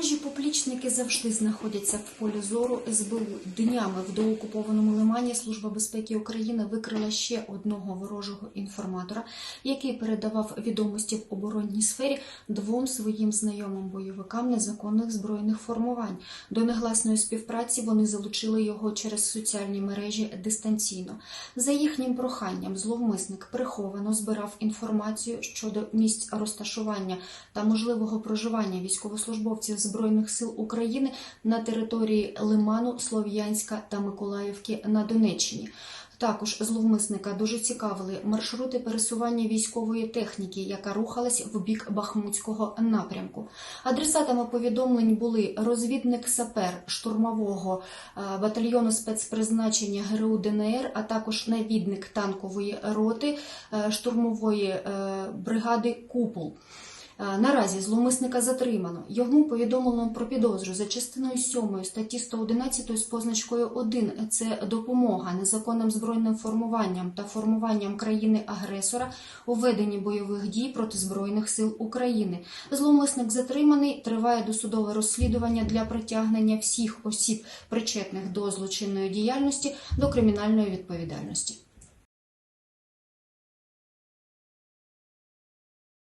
Ворожі поплічники завжди знаходяться в полі зору СБУ. Днями в доокупованому Лимані Служба безпеки України викрила ще одного ворожого інформатора, який передавав відомості в оборонній сфері двом своїм знайомим бойовикам незаконних збройних формувань. До негласної співпраці вони залучили його через соціальні мережі дистанційно. За їхнім проханням, зловмисник приховано збирав інформацію щодо місць розташування та можливого проживання військовослужбовців Збройних сил України на території Лиману, Слов'янська та Миколаївки на Донеччині. Також зловмисника дуже цікавили маршрути пересування військової техніки, яка рухалась в бік Бахмутського напрямку. Адресатами повідомлень були розвідник сапер штурмового е, батальйону спецпризначення ГРУ ДНР, а також навідник танкової роти е, штурмової е, бригади Купол. Е, Наразі зловмисника затримано. Йому повідомлено про підозру за частиною 7 статті 111 з позначкою 1. Це допомога незаконним збройним формуванням та формуванням країни-агресора у веденні бойових дій проти Збройних сил України. Зловмисник затриманий. Триває досудове розслідування для притягнення всіх осіб, причетних до злочинної діяльності, до кримінальної відповідальності.